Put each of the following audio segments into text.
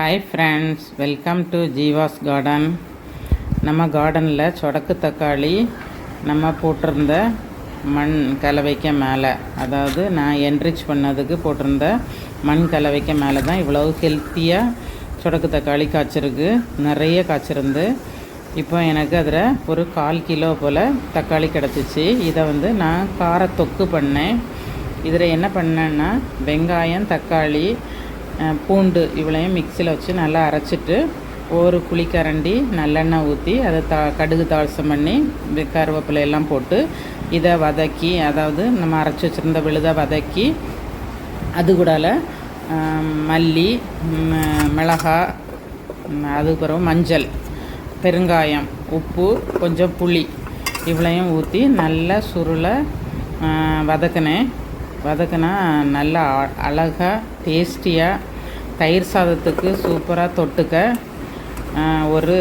Hi friends welcome to Jeeva's garden நம்ம கார்டனில் சொடக்கு தக்காளி நம்ம போட்டிருந்த மண் கலவைக்க மேலே அதாவது நான் என்ரிச் பண்ணதுக்கு போட்டிருந்த மண் கலவைக்க மேலே தான் இவ்வளவு ஹெல்த்தியாக சொடக்கு தக்காளி காய்ச்சிருக்கு. நிறைய காய்ச்சிருந்து இப்போ எனக்கு அதில் ஒரு கால் கிலோ போல் தக்காளி கிடச்சிச்சு. இதை வந்து நான் கார தொக்கு பண்ணேன். இதில் என்ன பண்ணேன்னா வெங்காயம் தக்காளி பூண்டு இவ்வளையும் மிக்சியில் வச்சு நல்லா அரைச்சிட்டு ஒரு குழிக்கரண்டி நல்லெண்ணெய் ஊற்றி அதை தா கடுகு தாளசம் பண்ணி கருவேப்பிலை எல்லாம் போட்டு இதை வதக்கி அதாவது நம்ம அரைச்சி வச்சுருந்த விழுதை வதக்கி அது கூடால மல்லி மிளகா மிளகாய் ம், அதுக்கப்புறம் மஞ்சள் பெருங்காயம் உப்பு கொஞ்சம் புளி இவ்வளையும் ஊற்றி நல்லா சுருளை வதக்கினேன். வதக்கினா நல்லா அழகாக டேஸ்டியாக தயிர் சாதத்துக்கு சூப்பராக தொட்டுக்க ஒரு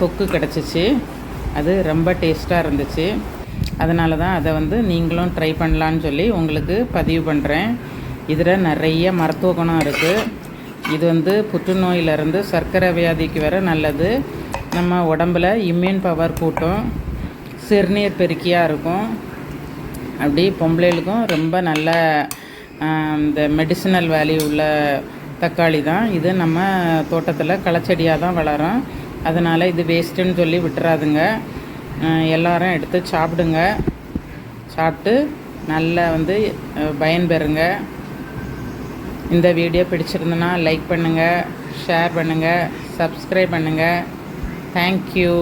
தொக்கு கிடச்சிச்சு. அது ரொம்ப டேஸ்ட்டாக இருந்துச்சு. அதனால தான் அதை வந்து நீங்களும் ட்ரை பண்ணலான்னு சொல்லி உங்களுக்கு பதிவு பண்ணுறேன் இதில் நிறைய மருத்துவ குணம் இருக்குது இது வந்து புற்றுநோயிலிருந்து சர்க்கரை வியாதிக்கு வர நல்லது. நம்ம உடம்புல இம்யூன் பவர் கூட்டும். சிறுநீர் பெருக்கியாக இருக்கும். அப்படி பொம்பளைகளுக்கும் ரொம்ப நல்ல இந்த மெடிசினல் வேல்யூ உள்ள தக்காளி தான். இது நம்ம தோட்டத்தில் களைச்செடியாக தான் வளரும். அதனால் இது வேஸ்ட்டுன்னு சொல்லி விட்டுறாதுங்க. எல்லாரும் எடுத்து சாப்பிடுங்க. சாப்பிட்டு நல்லா வந்து பயன்பெறுங்க. இந்த வீடியோ பிடிச்சிருந்தனா லைக் பண்ணுங்கள் ஷேர் பண்ணுங்கள் சப்ஸ்கிரைப் பண்ணுங்கள் தேங்க்யூ